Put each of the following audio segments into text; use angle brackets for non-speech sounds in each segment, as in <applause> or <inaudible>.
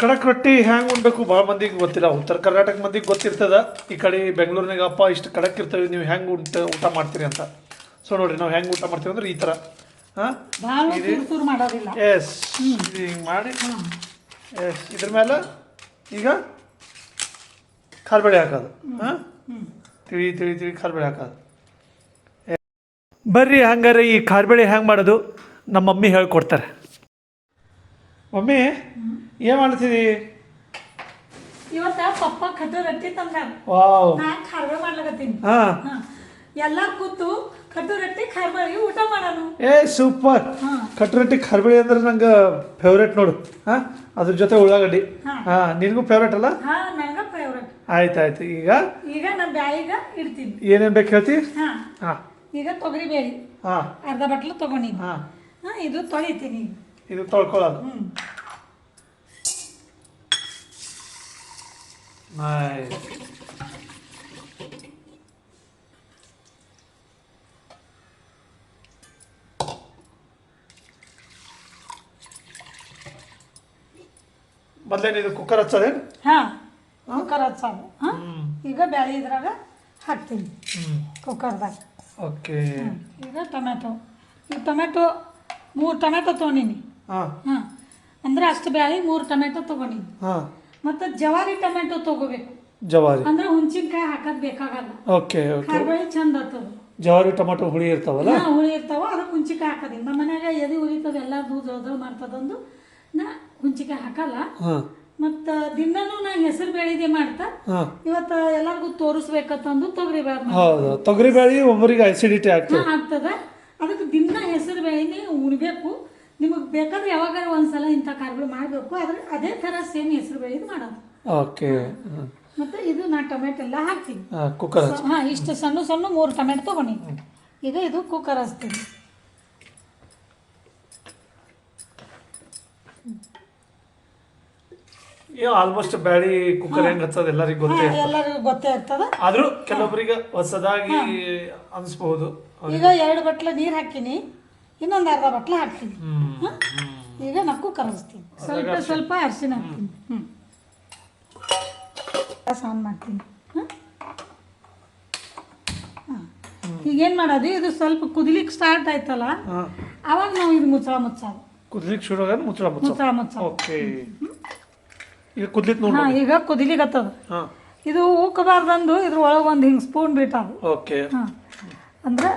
ಕಡಕ್ ರೊಟ್ಟಿ ಹ್ಯಾಂಗ್ ಉಣ್ಬೇಕು? ಭಾಳ ಮಂದಿಗೆ ಗೊತ್ತಿಲ್ಲ. ಉತ್ತರ ಕರ್ನಾಟಕ ಮಂದಿಗೆ ಗೊತ್ತಿರ್ತದ. ಈ ಕಡೆ ಬೆಂಗಳೂರಿನಾಗ ಅಪ್ಪ ಇಷ್ಟು ಕಡಕ್ ಇರ್ತವೆ ನೀವು ಹೆಂಗೆ ಊಟ ಊಟ ಮಾಡ್ತೀರಿ ಅಂತ. ಸೊ ನೋಡ್ರಿ ನಾವು ಹೆಂಗೆ ಊಟ ಮಾಡ್ತೀವಿ ಅಂದ್ರೆ ಈ ಥರ ಹಾಂ? ಎಸ್ ಇದು ಹಿಂಗೆ ಮಾಡಿ. ಎಸ್ ಇದ್ರ ಮೇಲೆ ಈಗ ಖಾರಬೇಳೆ ಹಾಕೋದು. ಹಾಂ? ತಿಳಿ ತಿಳಿ ತಿಳಿ ಖಾರಬೇಳೆ ಹಾಕೋದು. ಬರ್ರಿ ಹಂಗಾರೆ ಈ ಖಾರಬೇಳೆ ಹೆಂಗೆ ಮಾಡೋದು? ನಮ್ಮ ಮಮ್ಮಿ ಹೇಳ್ಕೊಡ್ತಾರೆ. ಮಮ್ಮಿ ಏನ್ ಮಾಡ್ತಿದಿ? ಇವತ್ತ ಪಪ್ಪ ಕಟ್ಟು ರೊಟ್ಟಿ ತಂದಾರ. ವಾವ್. ನಾ ಖಾರ್ಬೆ ಮಾಡ್ಲಕತ್ತೀನಿ? ಹಾಂ. ಎಲ್ಲ ಕೂತು ಕಟ್ಟು ರೊಟ್ಟಿ ಖಾರ್ಬಳಿ ಊಟ ಮಾಡೋಣ ಏ ಸೂಪರ್. ಹಾ. ಕಟ್ರೊಟ್ಟಿ ಖರ್ಬಳಿ ಅಂದ್ರೆ ನಂಗೆ ಫೇವ್ರೇಟ್ ನೋಡು. ಹಾ ಅದ್ರ ಜೊತೆ ಉಳ್ಳಾಗಡ್ಡಿ. ಹಾ. ನಿನಗೂ ಫೇವ್ರೇಟ್ ಅಲ್ಲ? ಹಾ ನಂಗ ಫೇವ್ರೆಟ್ ಆಯ್ತು ಆಯ್ತು. ಈಗ? ಈಗ ನಾನು ಬ್ಯಾಳಿಗ ಇಡ್ತೀನಿ. ಏನೇನು ಬೇಕು ಹೇಳ್ತಿ? ಹಾ. ಹಾ. ಈಗ ತೊಗರಿ ಬೇಳಿ ಹಾ. ಅರ್ಧ ಬಟ್ಲು ತಗೊಂಡಿನಿ. ಹಾಂ. ಹಾ ಇದು ತೊಳಿತೀನಿ. ಇದು ತೊಳ್ಕೊಳ್ಳೋದು. ಮೊದಲೇನು ಇದು ಕುಕ್ಕರ್ ಹಚ್ಚೋದೇನು? ಹಾ ಕುಕ್ಕರ್ ಹಚ್ಚೋದು. ಹಾಂ? ಈಗ ಬ್ಯಾಳಿ ಇದ್ರಾಗ ಹಾಕ್ತೀನಿ. ಕುಕ್ಕರ್ದಾಗ ಓಕೆ ಈಗ ಟೊಮೆಟೊ ಈಗ ಟೊಮೆಟೊ ಮೂರು ಟೊಮೆಟೊ ತೊಗೊಂಡಿನಿ. ಹಾಂ. ಅಂದ್ರೆ ಅಷ್ಟು ಬ್ಯಾಳಿ ಮೂರು ಟೊಮೆಟೊ ತಗೊಂಡಿ. ಹಾಂ. ಮತ್ತು ಜವಾರಿ ಟೊಮೆಟೊ ತಗೋಬೇಕು. ಜವಾರಿ. ಅಂದ್ರೆ ಹುಂಚಿನ್ಕಾಯಿ ಹಾಕದ್ ಬೇಕಾಗಲ್ಲ. Okay okay. ಚಂದ ಆಗ್ತದ. ಜವಾರಿ ಟೊಮೆಟೊ ಹುಳಿ ಇರ್ತಾವಲ್ಲ? ಹುಳಿ ಇರ್ತಾವ ಅದಕ್ಕೆ ಹುಂಚಿಕಾಯಿ ಹಾಕೋದಿಲ್ಲ ನಮ್ಮ ಮನ್ಯಾಗ ಎದೆ ಉರಿತದ ಎಲ್ಲ ದೂದ್ ಅದ್ರ ಮಾಡ್ತದಂದು. ನಾ ಹುಂಚಿಕಾಯಿ ಹಾಕಲ್ಲ. ಹಾಂ. ಮತ್ತು ದಿನನೂ ನಾ ಹೆಸರು ಬೇಳಿದೆ ಮಾಡ್ತಾ. ಹಾಂ. ಇವತ್ತು ಎಲ್ಲರಿಗೂ ತೋರಿಸ್ಬೇಕಂತಂದು ತೊಗರಿ ಬೇಳೆ ಹೌದು. ತೊಗರಿಬೇಳೆ ಒಬ್ಬರಿಗೆ ಅಸಿಡಿಟಿ ಆಗ್ತದೆ. ಆಗ್ತದ. ಅದಕ್ಕೆ ದಿನ ಹೆಸರು ಬೇಳೆನೇ ಉಣ್ಬೇಕು. ನಿಮಗೆ ಬೇಕಾದ್ರೆ ಯಾವಾಗಾರ ಒಂದ್ಸಲ ಇಂಥ ಕಾರ್ಗಳು ಮಾಡಬೇಕು. ಆದ್ರೆ ಅದೇ ಥರ ಸೇಮ್ ಹೆಸರು ಬೇಳೆ ಮಾಡೋದು. ಓಕೆ. ಮತ್ತು ಇದು ನಾ ಟೊಮೆಟೊ ಎಲ್ಲ ಹಾಕ್ತೀನಿ. ಹಾಂ ಕುಕ್ಕರ್ ಹಾಂ ಇಷ್ಟು ಸಣ್ಣ ಸಣ್ಣ ಮೂರು ಟೊಮೆಟೊ ತೊಗೊಂಡಿನಿ ಈಗ ಇದು ಕುಕ್ಕರ್ ಹಚ್ತೀನಿ. ಆಲ್ಮೋಸ್ಟ್ ಬ್ಯಾಳಿ ಕುಕ್ಕರ್ ಹೆಂಗ್ ಹಚ್ಚದ ಎಲ್ಲರಿಗೂ ಗೊತ್ತೇ ಎಲ್ಲರಿಗೂ ಗೊತ್ತೇ ಇರ್ತದ. ಆದ್ರೂ ಕೆಲವೊಬ್ಬರಿಗೆ ಹೊಸದಾಗಿ ಅನ್ಸ್ಬಹುದು. ಈಗ ಎರಡು ಬಟ್ಲ ನೀರ್ ಹಾಕಿನಿ ಇನ್ನೊಂದು ಅರ್ಧ ಬಟ್ಲ ಹಾಕ್ತೀನಿ. ಹ್ಮ್ ಈಗ ನಕ್ಕು ಕರಗಿಸ್ತೀನಿ. ಸ್ವಲ್ಪ ಸ್ವಲ್ಪ ಅರಿಶಿನ ಹಾಕ್ತೀನಿ. ಹ್ಞೂ ಗ್ಯಾಸ್ ಆನ್ ಮಾಡ್ತೀನಿ. ಹಾಂ? ಈಗೇನು ಮಾಡೋದು? ಇದು ಸ್ವಲ್ಪ ಕುದಿಲಿಕ್ಕೆ ಸ್ಟಾರ್ಟ್ ಆಯ್ತಲ್ಲ? ಅವಾಗ ನಾವು ಇದು ಮುಚ್ಚಳ ಮುಚ್ಚೋದು ಕುದ್ಲಿಕ್ಕೆ ಶುರು ಆಗ ಮುಚ್ಚಳ ಮುಚ್ಚಳ. ಮುಚ್ಚಳ ಓಕೆ. ಈಗ ಕುದಿಲಿಕ್ಕೆ ನೋಡಿ ಹಾಂ ಈಗ ಕುದಿಲಿಕತ್ತದ ಹಾಂ. ಇದು ಉಕ್ಕಬಾರ್ದಂದು ಇದ್ರ ಒಳಗೆ ಒಂದು ಹಿಂಗೆ ಸ್ಪೂನ್ ಬಿಟ್ಟಾವು ಓಕೆ. ಹಾಂ. ಅಂದ್ರೆ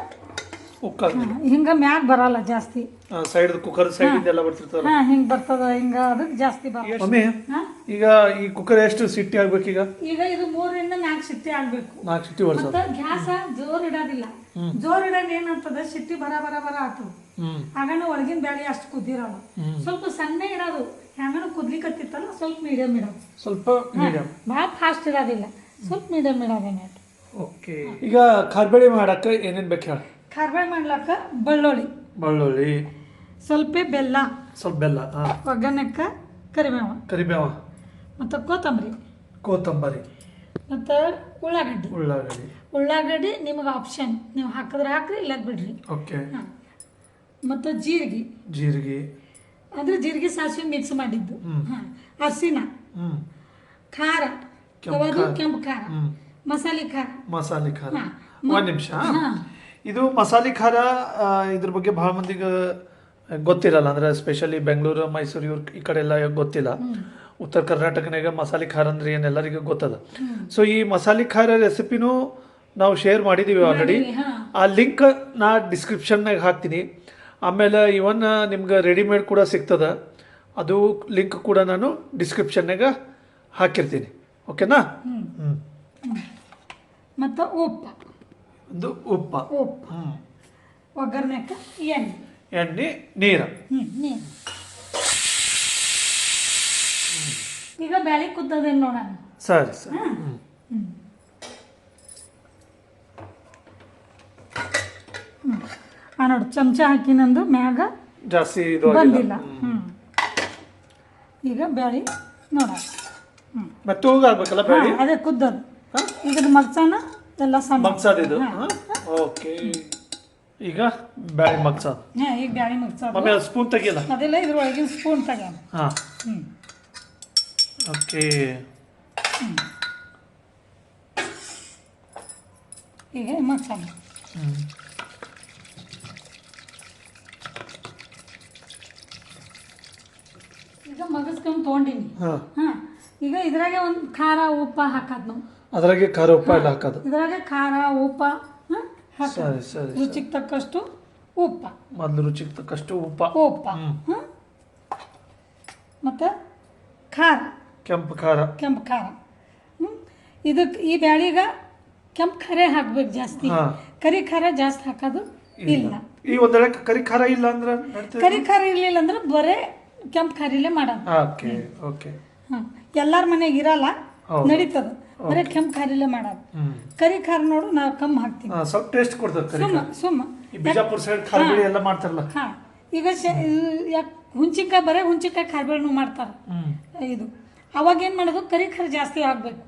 ಹಿಂಗೆ ಮ್ಯಾಗ ಬರಲ್ಲ ಜಾಸ್ತಿ. ಸೈಡ್ ಕುಕ್ಕರ್ ಸೈಡ್ ಎಲ್ಲ ಬರ್ತಿರ್ತಾರ ಹಾಂ ಹಿಂಗೆ ಬರ್ತದ ಹಿಂಗ ಅದಕ್ಕೆ ಜಾಸ್ತಿ ಬರ್ತದೆ ಈಗ ಈ ಕುಕ್ಕರ್ ಎಷ್ಟು ಸಿಟ್ಟಿ ಆಗ್ಬೇಕು ಈಗ ಈಗ ಇದು ಮೂರರಿಂದ ನಾಲ್ಕು ಸಿಟ್ಟಿ ಆಗ್ಬೇಕು. ನಾಲ್ಕು ಸಿಟ್ಟಿ ಮತ್ತ ಗ್ಯಾಸ ಜೋರ್ ಇಡೋದಿಲ್ಲ. ಜೋರ್ ಇಡೋದು ಏನಂತದ ಸಿಟ್ಟಿ ಬರ ಬರ ಬರ ಆತು ಆಗನ ಒಳಗಿನ ಬ್ಯಾಳಿ ಅಷ್ಟು ಕುದ್ದಿರಲ್ಲ. ಸ್ವಲ್ಪ ಸಣ್ಣ ಇಡೋದು. ಹೆಂಗನ ಕುದ್ಲಿಕತ್ತಿತ್ತಲ್ಲ ಸ್ವಲ್ಪ ಮೀಡಿಯಂ ಇಡೋದು. ಸ್ವಲ್ಪ ಮೀಡಿಯಂ ಭಾಳ ಫಾಸ್ಟ್ ಇಡೋದಿಲ್ಲ. ಸ್ವಲ್ಪ ಮೀಡಿಯಂ ಇಡೋದೇನೆ ಓಕೆ ಈಗ ಖಾರ್ಬೇಳಿ ಮಾಡಕ್ಕೆ ಏನೇನು ಬೇಕು ಹೇಳಿ. ಖಾರ್ಬಾಯಿ ಮಾಡ್ಲಾಕ ಬೆಳ್ಳುಳ್ಳಿ ಬೆಳ್ಳುಳ್ಳಿ ಸ್ವಲ್ಪ ಬೆಲ್ಲ. ಸ್ವಲ್ಪ ಬೆಲ್ಲ ಹಾಂ. ಒಗ್ಗರಣೆಕ್ಕ ಕರಿಬೇವ. ಕರಿಬೇವ. ಮತ್ತು ಕೊತ್ತಂಬರಿ. ಕೊತ್ತಂಬರಿ. ಮತ್ತು ಉಳ್ಳಾಗಡ್ಡಿ. ಉಳ್ಳಾಗಡ್ಡಿ. ಉಳ್ಳಾಗಡ್ಡಿ ನಿಮಗೆ ಆಪ್ಷನ್ ನೀವು ಹಾಕಿದ್ರೆ ಹಾಕ್ರಿ ಇಲ್ಲ ಬಿಡ್ರಿ. ಓಕೆ. ಮತ್ತು ಜೀರಿಗೆ. ಜೀರಿಗೆ. ಅಂದರೆ ಜೀರಿಗೆ ಸಾಸಿವೆ ಮಿಕ್ಸ್ ಮಾಡಿದ್ದು. ಹಾಂ. ಹ್ಞೂ ಖಾರ. ಕೆಂಪು ಖಾರ. ಕೆಂಪು ಖಾರ. ಹ್ಞೂ ಮಸಾಲೆ ಖಾರ. ಮಸಾಲೆ ಖಾರ. ಒಂದು ನಿಮಿಷ. ಹಾಂ. ಇದು ಮಸಾಲೆ ಖಾರ ಇದ್ರ ಬಗ್ಗೆ ಭಾಳ ಮಂದಿಗೆ ಗೊತ್ತಿರಲ್ಲ. ಅಂದ್ರೆ ಸ್ಪೆಷಲಿ ಬೆಂಗಳೂರು ಮೈಸೂರು ಇವ್ರ ಈ ಕಡೆ ಎಲ್ಲ ಗೊತ್ತಿಲ್ಲ. ಉತ್ತರ ಕರ್ನಾಟಕನಾಗ ಮಸಾಲೆ ಖಾರ ಅಂದ್ರೆ ಏನು ಎಲ್ಲರಿಗೂ ಗೊತ್ತದ. ಸೊ ಈ ಮಸಾಲೆ ಖಾರ ರೆಸಿಪಿನೂ ನಾವು ಶೇರ್ ಮಾಡಿದ್ದೀವಿ ಆಲ್ರೆಡಿ ಆ ಲಿಂಕ್ ನಾ ಡಿಸ್ಕ್ರಿಪ್ಷನ್ನಾಗ ಹಾಕ್ತೀನಿ. ಆಮೇಲೆ ಇವನ್ ನಿಮ್ಗೆ ರೆಡಿಮೇಡ್ ಕೂಡ ಸಿಗ್ತದ. ಅದು ಲಿಂಕ್ ಕೂಡ ನಾನು ಡಿಸ್ಕ್ರಿಪ್ಷನ್ನಾಗ ಹಾಕಿರ್ತೀನಿ. ಓಕೆನಾ ಹ್ಞೂ ಮತ್ತು ಉಪ್ಪು. ಒಂದು ಉಪ್ಪ. ಉಪ್ಪು. ಹ್ಞೂ ಒಗ್ಗರಣೆಕ್ಕ ಎಣ್ಣೆ. ಎಣ್ಣೆ ನೀರು. ಹ್ಞೂ ನೀರು. ಈಗ ಬ್ಯಾಳಿ ಕುದ್ದದೇನು ನೋಡೋಣ? ಸರಿ ಸರಿ. ಹ್ಞೂ ಆ ನೋಡಿ ಚಮಚ ಹಾಕಿನಂದು ಮ್ಯಾಗ ಜಾಸ್ತಿ ಇದು ಬಂದಿಲ್ಲ. ಹ್ಞೂ ಈಗ ಬ್ಯಾಳಿ ನೋಡೋಣ. ಹ್ಞೂ ಮತ್ತೆ ಹೋಗಾಗ್ಬೇಕಲ್ಲ ಬ್ಯಾಳಿ? ಅದೇ ಕುದ್ದದು ಇದ್ರ ಮಗ್ಚಾನ ಎಲ್ಲ ಮಗ್ಸದ್ ಇದು? ಓಕೆ. ಈಗ ಬ್ಯಾಳಿ ಮಗ್ಸದ್. ಹಾಂ ಈಗ ಬ್ಯಾಳಿ ಮಗ್ಸ ಆಮೇಲೆ ಸ್ಪೂನ್ ತೆಗಿಯಲ್ಲ? ಅದೆಲ್ಲ ಇದ್ರೊಳಗಿನ ಸ್ಪೂನ್ ತಗೊಂಡು ಹಾಂ. ಓಕೆ. ಈಗ ಮಸಾಲೆ ಹ್ಮ್. ಈಗ ಮಗಸ್ಕೊಂಡು ತೊಗೊಂಡಿನಿ. ಹಾಂ. ಈಗ ಇದ್ರಾಗೆ ಒಂದು ಖಾರ ಉಪ್ಪ ಹಾಕೋದು ನಾವು. ಅದ್ರಾಗೆ ಖಾರ ಉಪ್ಪ ಎಲ್ಲ ಹಾಕೋದು. ಇದ್ರಾಗೆ ಖಾರ ಉಪ್ಪ ಸರಿ ಸರಿ ರುಚಿಗೆ ತಕ್ಕಷ್ಟು ಉಪ್ಪ. ಮೊದಲು ರುಚಿಗೆ ತಕ್ಕಷ್ಟು ಉಪ್ಪ. ಉಪ್ಪ ಹ್ಮ್. ಮತ್ತು ಖಾರ. ಕೆಂಪು ಖಾರ. ಕೆಂಪು ಖಾರ. ಹ್ಮ್? ಇದಕ್ಕೆ ಈ ಬ್ಯಾಳಿಗೆ ಕೆಂಪು ಖಾರ ಹಾಕ್ಬೇಕು ಜಾಸ್ತಿ. ಹಾ. ಕರಿ ಖಾರ ಜಾಸ್ತಿ ಹಾಕೋದು ಇಲ್ಲ. ಈ ಒಂದೆಡೆ ಕರಿ ಖಾರ ಇಲ್ಲ ಅಂದ್ರೆ ನಡ್ತದೆ ಕರಿ ಖಾರ ಇರಲಿಲ್ಲ ಅಂದ್ರೆ ಬರೇ ಕೆಂಪು ಖಾರಿಲೇ ಮಾಡೋದು. Okay okay. ಹಾಂ ಎಲ್ಲರ ಮನೆಗೆ ಇರಲ್ಲ ಹೌದು. ನಡೀತದ. ಬರೀ ಕೆಂಪು ಖಾರಿಲೇ ಮಾಡೋದು. ಕರಿ ಖಾರ ನೋಡು ನಾವು ಕಮ್ಮಿ ಹಾಕ್ತೀವಿ ಸ್ವಲ್ಪ ಟೇಸ್ಟ್ ಕೊಡ್ತದೆ ಕರಿ ಸುಮ್ಮ. ಸುಮ್ಮ. ಈ ಬಿಜಾಪುರ ಸೈಡ್ ಖಾರ ಎಲ್ಲ ಮಾಡ್ತಾರಲ್ಲ. ಹಾಂ. ಈಗ ಯಾಕೆ ಹುಂಚಿಕಾಯಿ ಬರೀ ಹುಂಚಿಕಾಯಿ ಖಾರಬೇಳೆನೂ ಮಾಡ್ತಾರೆ. ಇದು. ಅವಾಗ ಏನು ಮಾಡೋದು? ಕರಿ ಖಾರ ಜಾಸ್ತಿ ಹಾಕ್ಬೇಕು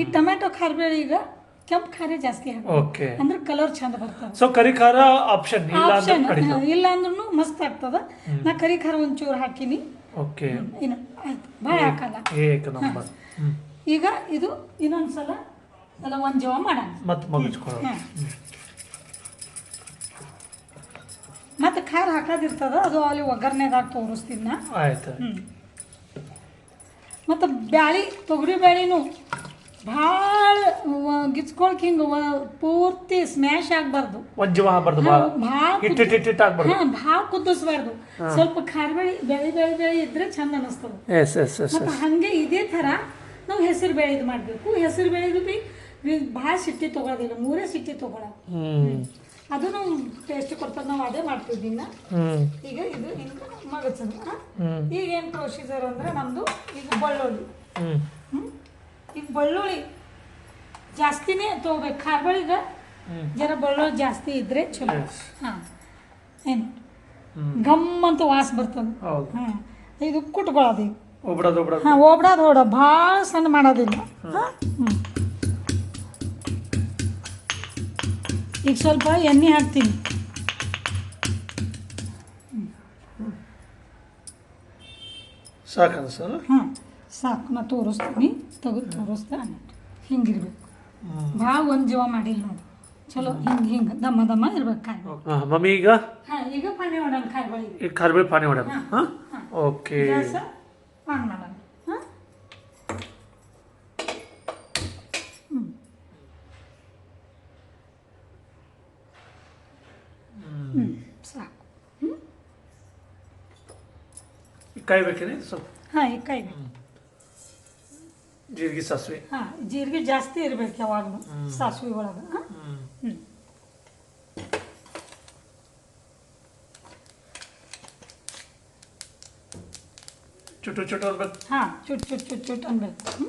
ಈ ಟೊಮೆಟೊ ಖಾರಬೇಳೆ ಈಗ ಕೆಂಪು ಖಾರ ಜಾಸ್ತಿ ಹಾಕ್ಬೇಕು ಓಕೆ ಅಂದ್ರೆ ಕಲರ್ ಚಂದ ಬರ್ತದೆ. ಸೊ ಕರಿ ಖಾರ ಆಪ್ಷನ್ ಇಲ್ಲ ಅಂದ್ರೆ ಮಸ್ತ್ ಆಗ್ತದ. ನಾ ಕರಿ ಖಾರ ಒಂಚೂರು ಹಾಕಿನಿ. ಓಕೆ ಏನು ಆಯ್ತು. ಭಾಳ ಹಾಕಲ್ಲ. ಈಗ ಇದು ಇನ್ನೊಂದ್ಸಲ ಎಲ್ಲ ಒಂದು ಜವ ಮಾಡೋಣ. ಮತ್ತೆ ಮುಗಿಸ್ಕೊಳ್ಳೋಣ. ಮತ್ತೆ ಖಾರ ಹಾಕೋದಿರ್ತದ? ಅದು ಅಲ್ಲಿ ಒಗ್ಗರಣೆದಾಗ ತೋರಿಸ್ತೀನಿ ನಾ. ಆಯ್ತು. ಮತ್ತು ಬ್ಯಾಳಿ ತೊಗರಿ ಬ್ಯಾಳಿನೂ ಭಾಳ ಗಿಚ್ಕೊಳಕ್ ಹಿಂಗೆ ಪೂರ್ತಿ ಸ್ಮ್ಯಾಶ್ ಆಗಬಾರ್ದು. ಒಜ್ಜವ ಆಗಬಾರ್ದು. ಭಾಳ ಭಾಳ ಕುದಿಸ್ಬಾರ್ದು. ಸ್ವಲ್ಪ ಖಾರ ಬೆಳಿ ಬೆಳಿ ಬೆಳಿ ಬೆಳಿ ಇದ್ರೆ ಚಂದ ಅನಿಸ್ತದೆ. ಎಸ್ ಎಸ್ ಎಸ್ ಮತ್ತು ಹಾಗೆ ಇದೇ ಥರ ನಾವು ಹೆಸರು ಬೇಳೆದು ಮಾಡಬೇಕು. ಹೆಸರು ಬೇಳೆದು ಬಿ ಭಾಳ ಸಿಟ್ಟಿ ತೊಗೊಳೋದಿಲ್ಲ ಮೂರೇ ಸಿಟ್ಟಿ ತೊಗೊಳೋದು ಅದು ನಾವು ಟೇಸ್ಟ್ ಕೊಡ್ತದೆ ನಾವು ಅದೇ ಮಾಡ್ತೀವಿ ದಿನ. ಈಗ ಇದು ಹಿಂಗೆ ಮಗಚದ ಈಗ ಏನು ಪ್ರೊಸೀಜರ್ ಅಂದ್ರೆ ನಮ್ಮದು ಈಗ ಬೆಳ್ಳುಳ್ಳಿ? ಈಗ ಬೆಳ್ಳುಳ್ಳಿ ಜಾಸ್ತಿನೇ ತೊಗೋಬೇಕು. ಖಾರ್ಬಳಿಗೆ ಜರ ಬೆಳ್ಳುಳ್ಳಿ ಜಾಸ್ತಿ ಇದ್ರೆ ಚಲೋ. ಹಾಂ. ಏನು? ಗಮ್ ಅಂತ ವಾಸ ಬರ್ತದೆ. ಹಾಂ ಇದು ಕುಟ್ಕೊಳ್ಳೋದು ಈಗ. ಹಾಂ ಓಬ್ಡಾದ ಓಡ ಭಾಳ ಸಣ್ಣ ಮಾಡೋದಿಲ್ಲ. ಹಾಂ? ಹ್ಞೂ ಈಗ ಸ್ವಲ್ಪ ಎಣ್ಣೆ ಹಾಕ್ತೀನಿ. ಸಾಕು ಸರ್? ಹಾಂ ಸಾಕು. ನಾ ತೋರಿಸ್ತೀನಿ. ತೆಗೆದು ತೋರಿಸ್ತಾ ಹಿಂಗಿರ್ಬೇಕು. ಭಾಳ ಒಂದು ಜೀವ ಮಾಡಿಲ್ಲ ನೋಡಿ. ಚಲೋ ಹಿಂಗೆ ಹಿಂಗೆ ದಮ್ಮ ದಮ್ಮ ಇರ್ಬೇಕು ಕಾಯಿ. ಮಮ್ಮಿ ಈಗ? ಹಾಂ ಈಗ ಪಾನಿ ಹೊಡೋಣ ಕಾಯಿ ಬಳಿ ಈ ಖಾರಬೇಳೆ ಪಾನಿ ಹೊಡೋಣ ಹಾಂ ಓಕೆ. ಆನ್ ಮಾಡೋಣ ಹಾಂ ಹ್ಞೂ ಸಾಕು ಕಾಯ್ಬೇಕೇನೆ ಸ್ವಲ್ಪ ಹಾಂ ಈ ಕೈ ಜೀರಿಗೆ ಸಾಸಿವೆ. ಹಾಂ ಜೀರಿಗೆ ಜಾಸ್ತಿ ಇರಬೇಕು ಯಾವಾಗಲೂ ಸಾಸಿವೆ ಒಳಗೆ ಹಾಂ ಹ್ಮ್ ಹ್ಞೂ ಚುಟು ಚುಟ್ಟು ಅನ್ಬೇಕು ಹಾಂ ಚುಟ್ ಚುಟ್ ಚುಟ್ ಚುಟ್ ಅನ್ಬೇಕು ಹ್ಞೂ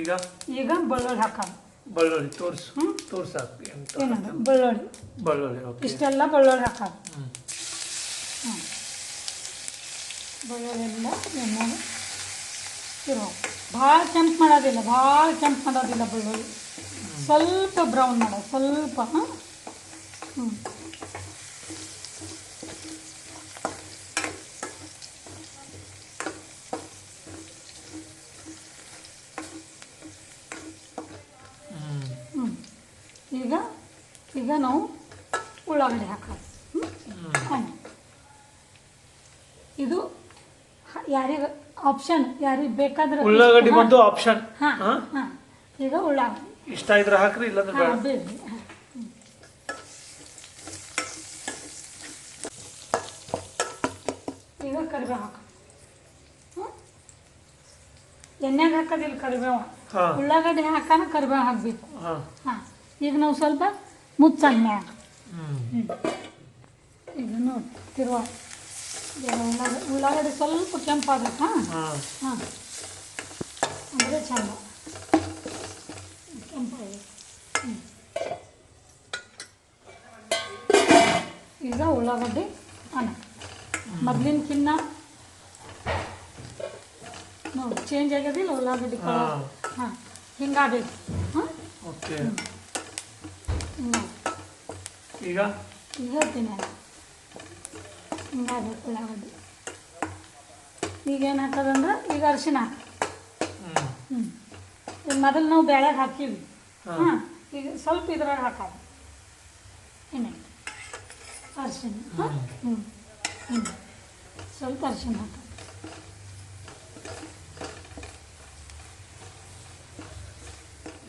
ಈಗ? ಈಗ ಬೆಳ್ಳುಳ್ಳಿ ಹಾಕೋದು ಬೆಳ್ಳುಳ್ಳಿ ತೋರ್ಸು. ಹ್ಞೂ ತೋರ್ಸಾಕು ಎಂತ? ಏನದು? ಬೆಳ್ಳುಳ್ಳಿ ಬೆಳ್ಳುಳ್ಳಿ ಓಕೆ. ಇಷ್ಟೆಲ್ಲ ಬೆಳ್ಳುಳ್ಳಿ ಹಾಕೋದು ಹ್ಞೂ ಹ್ಞೂ ಬೆಳ್ಳುಳ್ಳಿ ಎಲ್ಲ ಎಣ್ಣೆಗೆ ಇರೋ. ಭಾಳ ಕೆಂಪು ಮಾಡೋದಿಲ್ಲ ಭಾಳ ಕೆಂಪು ಮಾಡೋದಿಲ್ಲ ಬೆಳ್ಳುಳ್ಳಿ ಸ್ವಲ್ಪ ಬ್ರೌನ್ ಮಾಡೋದು ಸ್ವಲ್ಪ ಹಾಂ ಹ್ಞೂ ಹ್ಮ್ ಹ್ಞೂ ಈಗ ಈಗ ನಾವು ಉಳ್ಳಾಗಡ್ಡಿ ಹಾಕೋದು. ಹ್ಞೂ ಹಾಂ ಇದು ಯಾರಿಗ ಆಪ್ಷನ್ ಯಾರಿಗೆ ಬೇಕಾದ್ರೆ ಉಳ್ಳಾಗಡ್ಡಿ ಬಂದು ಆಪ್ಷನ್ ಹಾಂ ಹಾ? ಹಾಂ. ಈಗ ಉಳ್ಳಾಗಡ್ಡಿ. ಇಷ್ಟ ಇದ್ರೆ ಹಾಕ್ರಿ ಇಲ್ಲಾಂದ್ರೆ ಬೇಡ. ಈಗ ಕರಿಬೇವು ಹಾಕ ಎಣ್ಣೆಗೆ ಹಾಕೋದಿಲ್ಲ ಕರಿಬೇವು. ಉಳ್ಳಾಗಡ್ಡಿ ಹಾಕಾನ ಕರಿಬೇವು ಹಾಕಬೇಕು. ಹಾಂ. ಈಗ ನಾವು ಸ್ವಲ್ಪ ಮುಚ್ಚನ್ ಮ್ಯಾಗ ಹ್ಮ್ ಈಗ ನೋಡಿ ತಿರುವ ಈಗ ಉಳ್ಳಾಗಡ್ಡಿ ಉಳ್ಳಾಗಡ್ಡಿ ಸ್ವಲ್ಪ ಕೆಂಪಾಗಬೇಕು ಹಾಂ ಹಾ ಹಾಂ ಅಂದರೆ ಚಂದ ಕೆಂಪಾಗಿ ಹ್ಞೂ ಈಗ ಉಳ್ಳಾಗಡ್ಡಿ ಅನ್ನ ಮೊದ್ಲಿನಕಿನ್ನ ನೋಡಿ ಚೇಂಜ್ ಆಗ್ಯದಿಲ್ಲ ಉಳ್ಳಾಗಡ್ಡಿ ಕಲರ್ ಹಾಂ ಹಿಂಗಾಗಬೇಕು ಹಾಂ ಓಕೆ ಹಿಂಗೆ ಈಗ ಈಗ? ಹೇಳ್ತೀನಿ. ನಾನು ಹಿಂಗಾಗಬೇಕು ಉಳ್ಳಾಗಡ್ಡಿ ಈಗ ಏನು ಹಾಕೋದಂದ್ರೆ ಈಗ ಅರಿಶಿನ. ಹ್ಞೂ ಈಗ ಮೊದಲು ನಾವು ಬೇಳೆಗೆ ಹಾಕೀವಿ ಹಾಂ. ಈಗ ಸ್ವಲ್ಪ ಇದ್ರಾಗ ಹಾಕೋದು. ಎಣ್ಣೆ ಅರಿಶಿನ. ಹಾಂ. ಹ್ಞೂ ಹ್ಞೂ ಸ್ವಲ್ಪ ಅರಿಶಿನ ಹಾಕೋದು.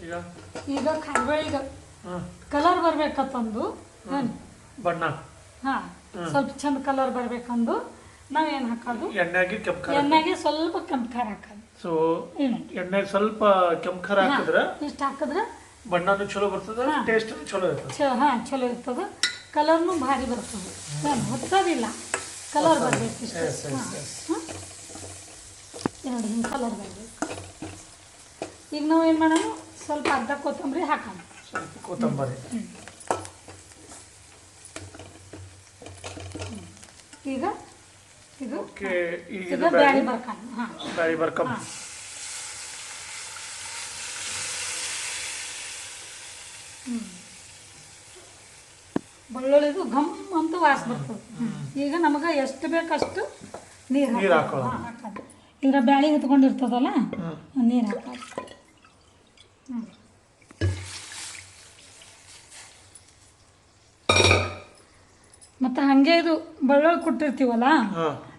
ಈಗ? ಈಗ ಹಾಂ ಕಲರ್ ಬರ್ಬೇಕತ್ತಂದು ಬಣ್ಣ. ಹಾಂ. ಸ್ವಲ್ಪ ಚಂದ ಕಲರ್ ಬರ್ಬೇಕಂದು. ಏನು ಹಾಕೋದು? ಎಣ್ಣೆಗೆ ಕೆಂಪು ಖಾರ ಎಣ್ಣೆಗೆ ಸ್ವಲ್ಪ ಕೆಂಪು ಖಾರ ಹಾಕೋದು. ಸೊ ಎಣ್ಣೆ ಎಣ್ಣೆಗೆ ಸ್ವಲ್ಪ ಕೆಂಪು ಖಾರ ಹಾಕಿದ್ರೆ ಇಷ್ಟು ಹಾಕಿದ್ರೆ ಬಣ್ಣನೂ ಚಲೋ ಬರ್ತದೆ. ಟೇಸ್ಟ್ ಚಲೋ ಇರ್ತದೆ. ಹಾಂ ಚಲೋ ಇರ್ತದೆ. ಕಲರ್ನು ಭಾರಿ ಬರ್ತದೆ. ಏನು ಹೊತ್ತೋದಿಲ್ಲ ಕಲರ್ ಬರಬೇಕು ಇಷ್ಟು. Yes. ನೋಡಿ ಹಿಂಗೆ ಕಲರ್ ಬರಬೇಕು. ಈಗ ನಾವು ಏನು ಮಾಡೋಣ ಸ್ವಲ್ಪ ಅರ್ಧ ಕೊತ್ತಂಬರಿ ಹಾಕೋಣ. ಸ್ವಲ್ಪ ಕೊತ್ತಂಬರಿ. ಈಗ? ಇದು? ಓಕೆ ಈಗ ಈಗ ಇದು ಬ್ಯಾಳಿ ಬ್ಯಾಳಿ ಹಾಂ. ಬ್ಯಾಳಿ ಬರ್ಕಂ. ಹಾಂ. ಬೆಳ್ಳುಳ್ಳಿದು ಘಮ್ ಅಂತ ವಾಸ ಬರ್ತದೆ. ಈಗ ನಮಗೆ ಎಷ್ಟು ಬೇಕಷ್ಟು ನೀರು ನೀರು. ಹಾಕೋದು ಇದ್ರ ಬ್ಯಾಳಿ ಹೊತ್ಕೊಂಡಿರ್ತದಲ್ಲ ನೀರು ಹಾಕೋದು ಹ್ಞೂ ಮತ್ತು ಹಂಗೆ ಇದು ಬೆಳ್ಳುಳ್ಳಿ ಕೊಟ್ಟಿರ್ತೀವಲ್ಲ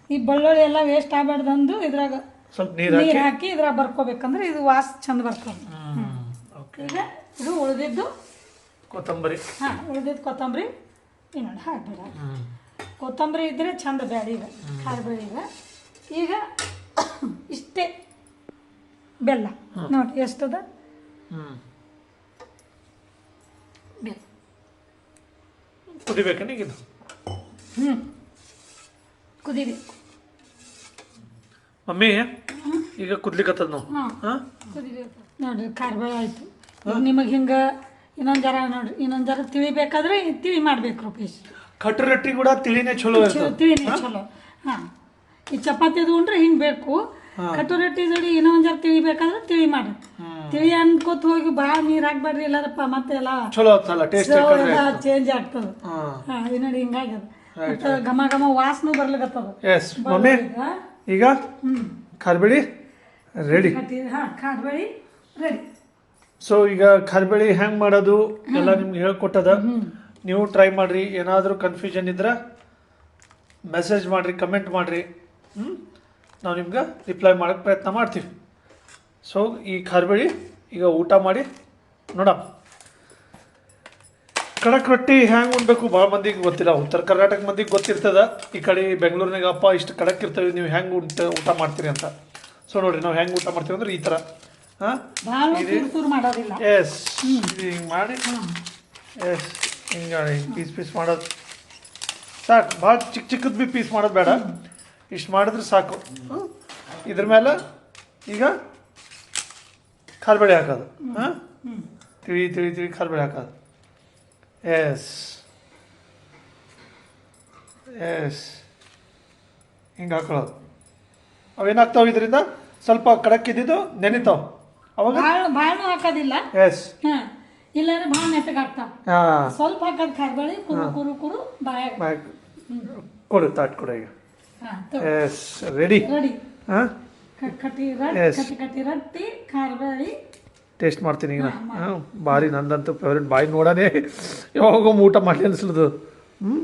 ಈ ಬೆಳ್ಳುಳ್ಳಿ ಎಲ್ಲ ವೇಸ್ಟ್ ಆಗಬಾರ್ದಂದು ಇದ್ರಾಗ ಸ್ವಲ್ಪ ನೀರು ಹಾಕಿ? ಇದ್ರಾಗ ಬರ್ಕೋಬೇಕಂದ್ರೆ ಇದು ವಾಸ ಚಂದ ಬರ್ತದೆ. ಈಗ ಇದು ಉಳಿದಿದ್ದು ಕೊತ್ತಂಬರಿ. ಹಾಂ ಉಳಿದಿದ್ದು ಕೊತ್ತಂಬರಿ. ಇನ್ನೊಂದು ಹಾಕ್ಬೇಡ. ಕೊತ್ತಂಬರಿ ಇದ್ರೆ ಚಂದ ಬ್ಯಾಡಿಗೆ ಈಗ ಹಾಕ್ಬೇಡಿ ಈಗ. ಇಷ್ಟೇ ಬೆಲ್ಲ. ನೋಡಿ ಎಷ್ಟದ? ಹ್ಮ್. ಬೆಲ್ಲ. ಕುದಿಬೇಕೇನು ಈಗ ಇದು? ಹ್ಞೂ ಕುದಿಬೇಕು ಮಮ್ಮಿ ಈಗ ಕುದ್ಲಿಕತ್ತದ ನಾವು ಹಾಂ? ಕುದಿಬೇಕು ನೋಡ್ರಿ ಖಾರ ಆಯಿತು. ಆಯ್ತು ನಿಮಗೆ ಹಿಂಗೆ ಇನ್ನೊಂದು ಜರ ನೋಡ್ರಿ ಇನ್ನೊಂದು ಜರ ತಿಳಿಬೇಕಾದ್ರೆ ತಿಳಿ ಮಾಡ್ಬೇಕು ರೂಪೇಶ್. ಕಟ್ಟು ರೊಟ್ಟಿ ಕೂಡ ತಿಳಿನೇ ಚಲೋ ತಿಳಿನೇ ಚಲೋ. ಹಾಂ. ಈ ಚಪಾತಿ ಅದು ಉಂಡ್ರೆ ಹಿಂಗೆ ಬೇಕು. ಕಟ್ಟು ರೊಟ್ಟಿ ಜೋಡಿ ಇನ್ನೊಂದು ಜರ ತಿಳಿಬೇಕಾದ್ರೆ ತಿಳಿ ಮಾಡಿ. ತಿಳಿ ಅನ್ಕೋತ ಹೋಗಿ ಭಾಳ ನೀರು ಹಾಕ್ಬೇಡ್ರಿ ಇಲ್ಲಾರಪ್ಪ ಮತ್ತೆ ಎಲ್ಲ ಚೇಂಜ್ ಆಗ್ತದೆ. ಹಾಂ. ನೋಡಿ ಹಿಂಗಾಗ್ಯದ. <laughs> ಘಮ ಘಮ ವಾಸನೆ ಬರ್ಲಿಕತ್ತದ. ಎಸ್ ಮಮ್ಮಿ ಈಗ. ಖಾರ್ಬೇಳಿ ರೆಡಿ ಕಾಡ್ಬೇಳಿ ರೆಡಿ ಸೊ ಈಗ ಖರ್ಬೆಳಿ ಹೆಂಗ್ ಮಾಡೋದು ಎಲ್ಲ ನಿಮ್ಗೆ ಹೇಳ್ಕೊಟ್ಟದ. ನೀವು ಟ್ರೈ ಮಾಡ್ರಿ. ಏನಾದರೂ ಕನ್ಫ್ಯೂಷನ್ ಇದ್ರೆ ಮೆಸೇಜ್ ಮಾಡ್ರಿ ಕಮೆಂಟ್ ಮಾಡ್ರಿ. ಹ್ಞೂ ನಾವು ನಿಮ್ಗೆ ರಿಪ್ಲೈ ಮಾಡೋಕ್ಕೆ ಪ್ರಯತ್ನ ಮಾಡ್ತೀವಿ. ಸೊ ಈ ಖರ್ಬೆಳಿ ಈಗ ಊಟ ಮಾಡಿ ನೋಡಮ್. ಕಡಕ್ ರೊಟ್ಟಿ ಹ್ಯಾಂಗ್ ಉಣ್ಬೇಕು? ಭಾಳ ಮಂದಿಗೆ ಗೊತ್ತಿಲ್ಲ. ಉತ್ತರ ಕರ್ನಾಟಕ ಮಂದಿಗೆ ಗೊತ್ತಿರ್ತದ. ಈ ಕಡೆ ಬೆಂಗಳೂರಿನಾಗ ಅಪ್ಪ ಇಷ್ಟು ಕಡಕ್ ಇರ್ತವೆ ನೀವು ಹೆಂಗೆ ಉಂಟ ಊಟ ಮಾಡ್ತೀರಿ ಅಂತ. ಸೊ ನೋಡ್ರಿ ನಾವು ಹೆಂಗೆ ಊಟ ಮಾಡ್ತೀವಿ ಅಂದ್ರೆ ಈ ಥರ ಹಾಂ? ಎಸ್ ಇದು ಹಿಂಗೆ ಮಾಡಿ. ಎಸ್ ಹಿಂಗೆ ಪೀಸ್ ಪೀಸ್ ಮಾಡೋದು. ಸಾಕು. ಭಾಳ ಚಿಕ್ಕ ಚಿಕ್ಕದು ಬಿ ಪೀಸ್ ಮಾಡೋದು ಬೇಡ. ಇಷ್ಟು ಮಾಡಿದ್ರೆ ಸಾಕು? ಇದ್ರ ಮೇಲೆ ಈಗ ಖಾರಬೇಳೆ ಹಾಕೋದು. ಹಾಂ? ತಿಳಿ ತಿಳಿ ತಿಳಿ ಖಾರಬೇಳೆ ಹಾಕೋದು. ಎಸ್ ಎಸ್ ಹಿಂಗೆ ಹಾಕೊಳ್ಳೋದು. ಅವೇನಾಗ್ತಾವೆ ಇದರಿಂದ? ಸ್ವಲ್ಪ ಕಡಕ್ಕಿದ್ದು ನೆನಿತಾವ. ಅವಾಗ? ಭಾಳ ಭಾಳನೂ ಹಾಕೋದಿಲ್ಲ. ಎಸ್ ಹಾಂ. ಇಲ್ಲಾಂದ್ರೆ ಭಾಳ ನೆಟ್ಟಗಾಗ್ತಾವ ಹಾಂ. ಸ್ವಲ್ಪ ಹಾಕೋದು ಕಾರ್ಬೇಳಿ ಕುರು ಕುರು ಕುರು ಬಾಯ್ ಕೊಡು ತಾಟ್ ಕೊಡು ಈಗ. ಎಸ್ ರೆಡಿ ರೆಡಿ ಹಾಂ? ಕಟ್ಟಿ ರೊಟ್ಟಿ. ಕಟ್ಟಿ ಕಟ್ಟಿ ರೊಟ್ಟಿ ಟೇಸ್ಟ್ ಮಾಡ್ತೀನಿ ಈಗ. ಹಾಂ ಭಾರಿ ನಂದಂತೂ ಫೇವ್ರೇಟ್ ಬಾಯಿ ನೋಡೋಣ ಯಾವಾಗ ಊಟ ಮಾಡಲಿ ಅನಿಸ್ಲದು. ಹ್ಞೂ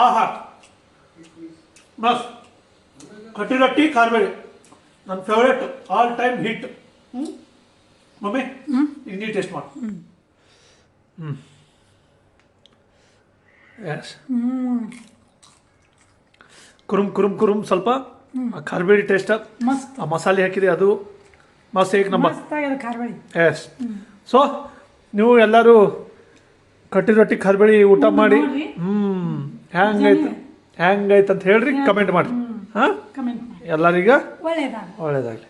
ಆಹಾ. ಬಸ್. ಕಟ್ಟಿ ರೊಟ್ಟಿ ಖಾರಬೇಳೆ ನನ್ನ ಫೇವ್ರೇಟ್ ಆಲ್ ಟೈಮ್ ಹಿಟ್ ಹ್ಞೂ ಮಮ್ಮಿ ಈಗ ನೀ ಟೇಸ್ಟ್ ಮಾಡು. ಹ್ಞೂ ಎಸ್ ಹ್ಞೂ ಕುರುಮ್ ಕುರುಮ್ ಕುರುಮ್ ಸ್ವಲ್ಪ. ಖಾರಬೇಳಿ ಟೇಸ್ಟ್ ಮಸ್ತ್. ಆ ಮಸಾಲೆ ಹಾಕಿದೆ ಅದು ಮಸ್ತ್ ಏಕ್ ನಮ್ಮ ಎಸ್ ಸೊ ನೀವು ಎಲ್ಲರೂ ಕಟ್ಟಿದ ರೊಟ್ಟಿ ಖಾರಬೇಳಿ ಊಟ ಮಾಡಿ. ಹ್ಞೂ ಹ್ಮ್. ಹೆಂಗೈತೆ ಹೆಂಗೈತೆ ಅಂತ ಹೇಳ್ರಿ ಕಮೆಂಟ್ ಮಾಡಿ. ಹಾಂ? ಕಮೆಂಟ್ ಎಲ್ಲರಿಗ ಒಳ್ಳೇದಾಗ್ಲಿ. ಒಳ್ಳೇದಾಗಲಿ.